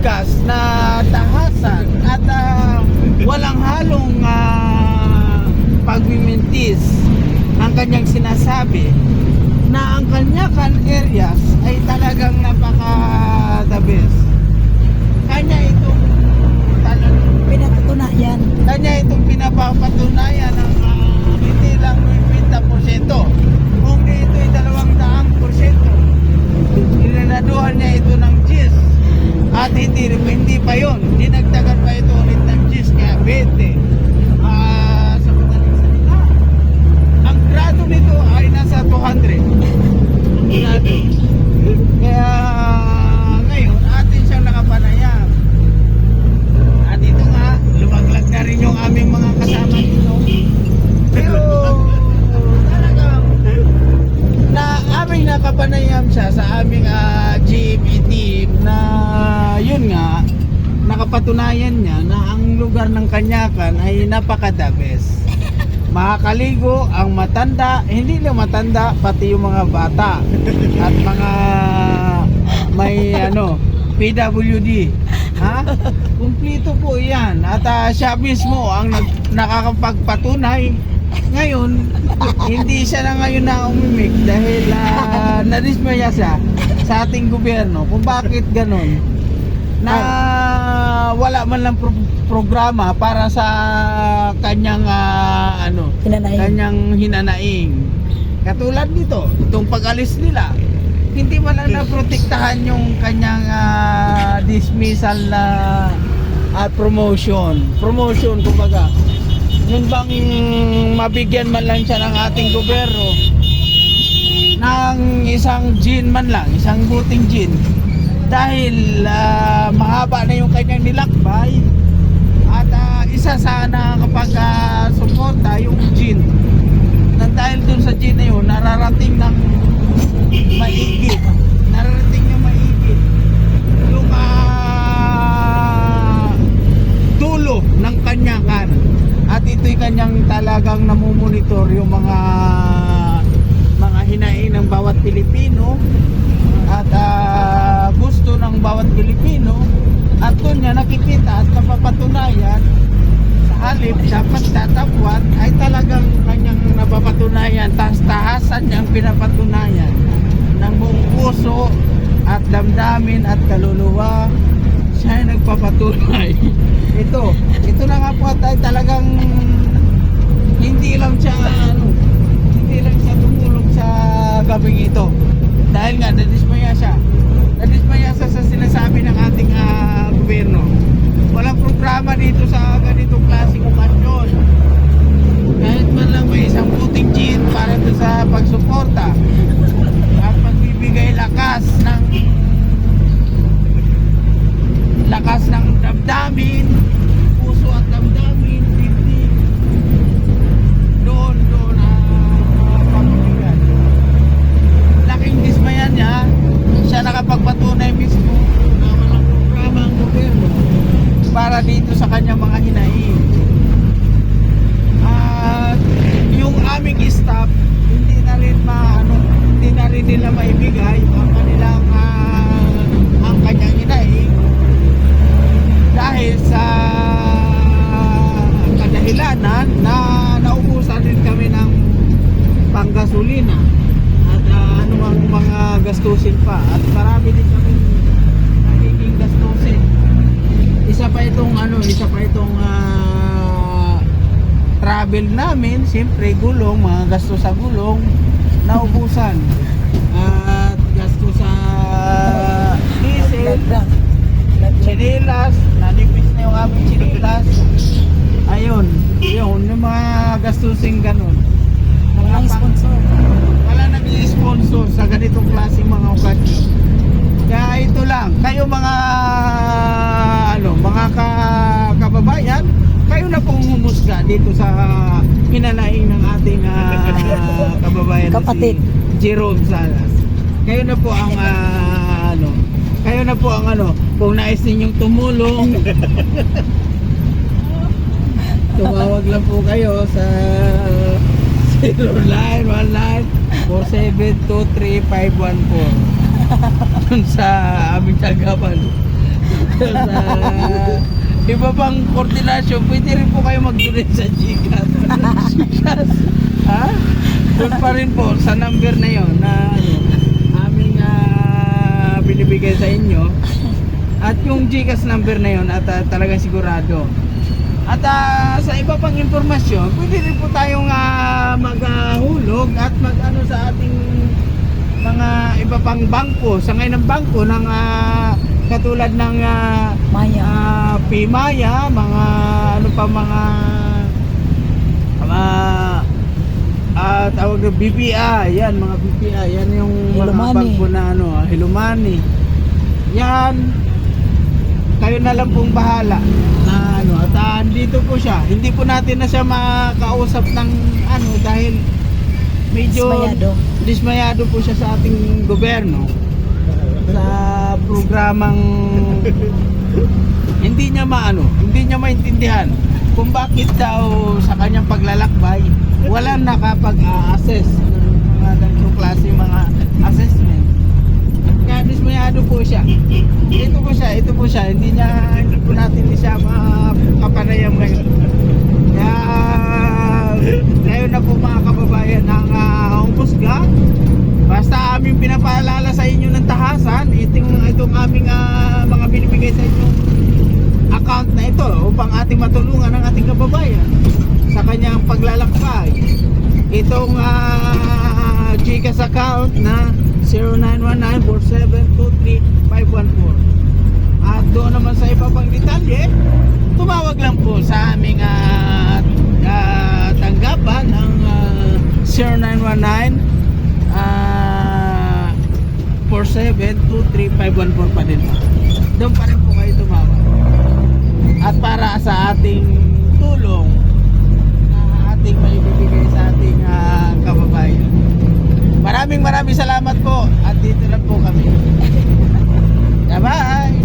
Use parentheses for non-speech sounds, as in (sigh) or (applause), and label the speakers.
Speaker 1: broadcast na tahasan at ah, walang halong ah, pagmimintis ang kanyang sinasabi na ang kanyakan areas ay talagang napaka 20, 20 pa yun. Dinagdagan pa ito ulit ng cheese, kaya 20. Uh, ah, sa madaling salita, ang grado nito ay nasa 200. Grado aming nakapanayam siya sa aming ah, GME team na yun nga, nakapatunayan niya na ang lugar ng Kanyakan ay best. Makakaligo ang matanda, hindi lang matanda, pati yung mga bata at mga may ano, PWD. Ha? Kumplito po yan. At ah, siya mismo ang nag, nakakapagpatunay. Ngayon, hindi siya na ngayon na umimik dahil uh, narismaya siya sa ating gobyerno kung bakit ganun na wala man lang pro- programa para sa kanyang ah, ano
Speaker 2: Pinanayin.
Speaker 1: kanyang hinanaing. Katulad nito, itong pag-alis nila, hindi man lang naprotektahan yung kanyang ah, dismissal na at promotion. Promotion, kumbaga. Yun bang mabigyan man lang siya ng ating gobyerno ng isang gin man lang, isang buting gin. Dahil ah, mahaba na yung kanyang nilakbay at ah, isa sana kapag ah, suporta yung gin na dahil dun sa gin na yun nararating ng maigit nararating ng maigit yung ah, dulo ng kanyakan at ito'y kanyang talagang namumonitor yung mga mga hinaing ng bawat Pilipino. At ah, gusto ng bawat Pilipino. At doon niya nakikita at napapatunayan sa halip dapat tatapwat ay talagang kanyang napapatunayan taas-tahasan niyang pinapatunayan ng buong puso at damdamin at kaluluwa. Siya ay nagpapatunay (laughs) ito ito na nga po at ay talagang hindi lang siya ano hindi lang siya tumulong sa gabing ito. Dahil nga nadismaya siya. Nadismaya siya sa sinasabi ng ating ah, gobyerno. Walang programa dito sa ganitong klaseng okasyon kahit man lang may isang puting gin para doon sa pagsuporta at pagbibigay lakas ng lakas ng para dito sa kanyang mga hinaing at yung aming staff hindi na rin maano hindi na rin nila maibigay ang travel namin siyempre gulong mga gasto sa gulong naubusan. At gasto sa diesel chinilas, nanipis na yung aming chinilas. Ayun, yun, yung mga gastusing ganun.
Speaker 2: Walang sponsor.
Speaker 1: Wala nag-sponsor sa ganitong klaseng mga okasyon. Kaya ito lang, kayo mga ano, mga ka, kababayan, kayo na pong humusga dito sa hinanaing ng ating ah, kababayan
Speaker 2: Kapatid.
Speaker 1: si Jerome Salas. Kayo na po ang ah, ano, kayo na po ang ano, kung nais ninyong tumulong, (laughs) tumawag lang po kayo sa 0919 4723514 dun sa aming tanggapan. sa iba pang koordinasyon, pwede rin po kayo mag-donate sa Gcash. (laughs) Gcash. ha? Doon pa rin po sa number na yon na aming ah, binibigay sa inyo. At yung Gcash number na yon at ah, talagang sigurado. At ah, sa iba pang impormasyon, pwede rin po tayong ah, maghulog at mag-ano sa ating mga iba pang bangko. Sa ngayon ng bangko ng ah, katulad ng ah,
Speaker 2: Maya.
Speaker 1: ah, Pimaya, mga ano pa mga mga ah, tawag na BPI, yan mga BPI, yan yung mga
Speaker 2: Hilumani.
Speaker 1: bangko na ano, Hilumani. Yan, kayo na lang pong bahala na ano, at ah, dito po siya. Hindi po natin na siya makausap ng ano dahil medyo
Speaker 2: Dismayado.
Speaker 1: dismayado po siya sa ating gobyerno sa programang hindi niya maano, hindi niya maintindihan kung bakit daw sa kanyang paglalakbay wala nakapag-assess ng mga ganitong klase mga assessment. Kaya dismayado po siya. Ito po siya, ito po siya. Hindi niya, hindi po natin siya makapanayam ngayon. Aming ah, mga binibigay sa inyong account na ito upang ating matulungan ang ating kababayan sa kanyang paglalakbay. Itong uh, Gcash account na 0919-4723-514 At doon naman sa iba pang detalye, tumawag lang po sa aming ah, ah, tanggapan ng ah, 0919 ah, 4723-514 pa din po. Doon pa rin po kayo tumawag. At para sa ating tulong na ating may bibigay sa ating ah, kababayan. Maraming maraming salamat po at dito lang po kami. (laughs) Bye-bye!